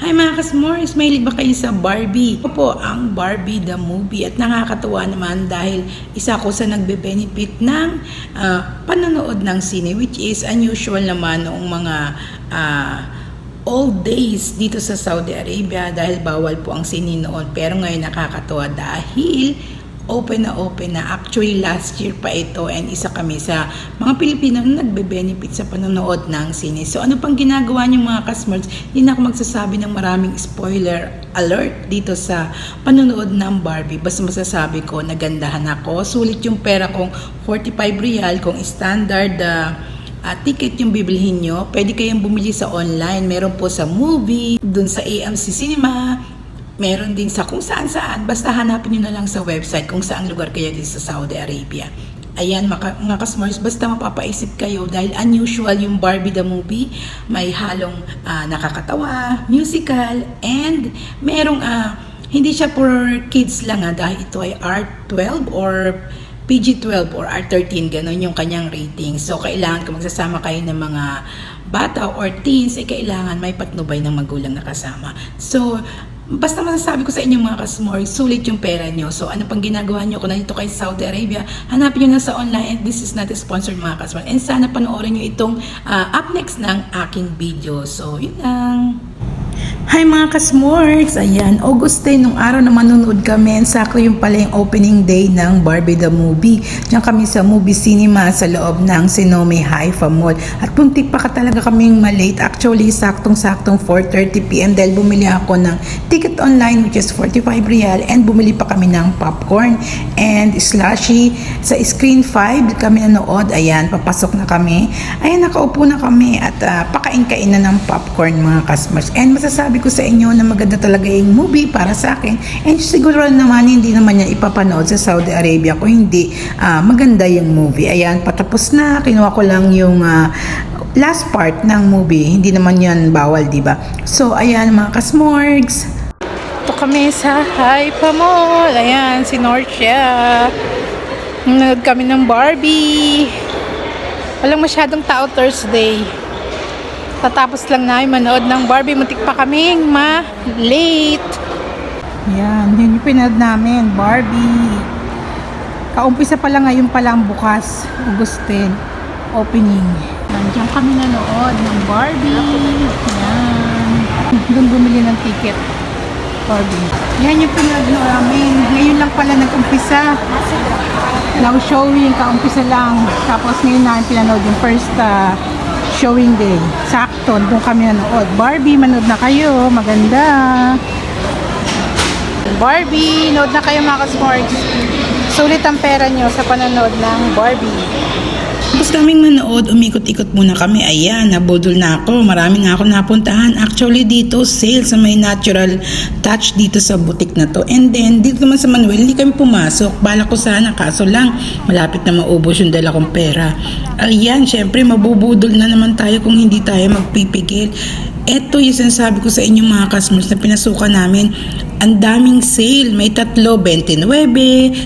Hi mga kasmores, mahilig ba kayo sa Barbie? Ako po ang Barbie the movie. At nakakatuwa naman dahil isa ko sa nagbe-benefit ng ah, panonood ng sine which is unusual naman noong mga ah, old days dito sa Saudi Arabia dahil bawal po ang sine noon. Pero ngayon nakakatuwa dahil open na open na. Actually, last year pa ito and isa kami sa mga Pilipino na nagbe-benefit sa panonood ng sine. So, ano pang ginagawa niyo mga customers? Hindi na ako magsasabi ng maraming spoiler alert dito sa panonood ng Barbie. Basta masasabi ko, nagandahan ako. Sulit yung pera kong 45 real kung standard ah, ah, ticket yung bibilhin nyo, pwede kayong bumili sa online. Meron po sa movie, dun sa AMC Cinema, meron din sa kung saan saan. Basta hanapin nyo na lang sa website kung saan lugar kayo dito sa Saudi Arabia. Ayan, mga, mga kasmars, basta mapapaisip kayo dahil unusual yung Barbie the movie. May halong ah, nakakatawa, musical, and merong, ah, hindi siya for kids lang ha, dahil ito ay R12 or PG-12 or R13, ganun yung kanyang rating. So, kailangan kung magsasama kayo ng mga bata or teens, eh, kailangan may patnubay ng magulang na kasama. So, basta masasabi ko sa inyo mga kasmore, sulit yung pera nyo. So, ano pang ginagawa nyo kung nandito kayo sa Saudi Arabia, hanapin nyo na sa online and this is not a sponsored mga kasmore. And sana panoorin nyo itong ah, up next ng aking video. So, yun lang. Hi mga kasmorks! Ayan, August 10, nung araw na manunood kami, sakto yung pala yung opening day ng Barbie the Movie. Diyan kami sa movie cinema sa loob ng Sinome Haifa Mall. At puntik pa ka talaga kaming malate. Actually, saktong-saktong 4.30pm dahil bumili ako ng ticket online which is 45 real and bumili pa kami ng popcorn and slushy. Sa screen 5 kami nanood. Ayan, papasok na kami. Ayan, nakaupo na kami at ah, pakain-kain na ng popcorn mga kasmers. And masasabi ko sa inyo na maganda talaga yung movie para sa akin. And siguro naman hindi naman yan ipapanood sa Saudi Arabia kung hindi ah, maganda yung movie. Ayan, patapos na. Kinuha ko lang yung ah, last part ng movie. Hindi naman yan bawal, di ba? So, ayan mga kasmorgs. Ito kami sa Haifa Mall. Ayan, si Norcia. Nanood kami ng Barbie. Walang masyadong tao Thursday. Tatapos lang namin manood ng Barbie. Muntik pa kaming ma-late. Yan, yun yung pinanood namin. Barbie. Kaumpisa pa lang ngayon pa lang bukas. August 10. Opening. Nandiyan kami nanood ng Barbie. Yan. Doon bumili ng ticket. Barbie. Yan yung pinanood namin. Ngayon lang pala nag-umpisa. Lang showing, kaumpisa lang. Tapos ngayon namin pinanood yung first ah, showing day. Sakto, doon kami nanood. Barbie, manood na kayo. Maganda. Barbie, nood na kayo mga ka-sports. Sulit ang pera nyo sa panonood ng Barbie. Tapos kaming manood, umikot-ikot muna kami. Ayan, nabudol na ako. Marami na ako napuntahan. Actually, dito, sale sa may natural touch dito sa butik na to. And then, dito naman sa Manuel, hindi kami pumasok. Bala ko sana, kaso lang, malapit na maubos yung dala kong pera. Ayan, syempre, mabubudol na naman tayo kung hindi tayo magpipigil. Ito yung sinasabi ko sa inyo mga customers na pinasukan namin. Ang daming sale. May tatlo 29,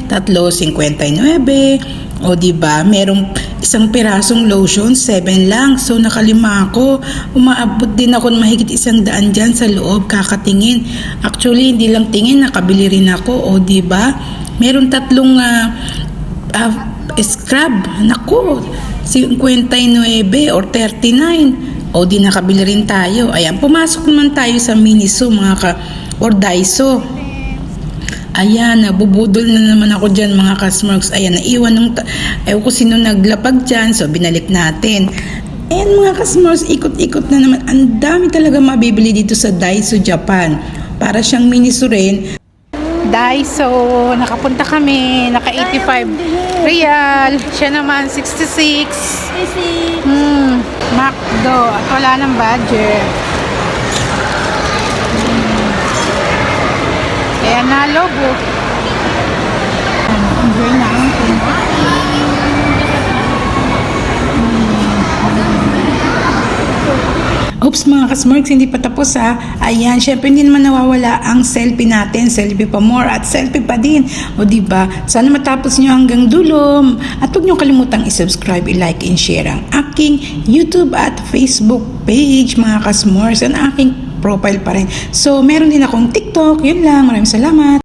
tatlo 59. O di ba? Merong isang pirasong lotion, 7 lang. So nakalima ako. Umaabot din ako ng mahigit isang daan dyan sa loob, kakatingin. Actually, hindi lang tingin, nakabili rin ako. O di ba? Meron tatlong ah, ah, scrub. Naku, 59 or 39. O di nakabili rin tayo. Ayan, pumasok naman tayo sa Miniso mga ka or Daiso. Ayan, nabubudol na naman ako dyan mga customers. Ayan, naiwan ng, ta- ewan ko sino naglapag dyan, so binalik natin. Ayan mga customers, ikot-ikot na naman. Ang dami talaga mabibili dito sa Daiso Japan. Para siyang Miniso rin. Daiso, nakapunta kami, naka 85 real. Siya naman 66. Hmm, McDo. At wala ng budget. Kaya nalobo. Enjoy na ang Oops mga kasmarks, hindi pa tapos ha. Ayan, syempre hindi naman nawawala ang selfie natin. Selfie pa more at selfie pa din. O ba? Sana matapos nyo hanggang dulo. At huwag nyo kalimutang i-subscribe, i-like, and share ang aking YouTube at Facebook page mga kasmores. Ang aking profile pa rin. So, meron din akong TikTok. Yun lang. Maraming salamat.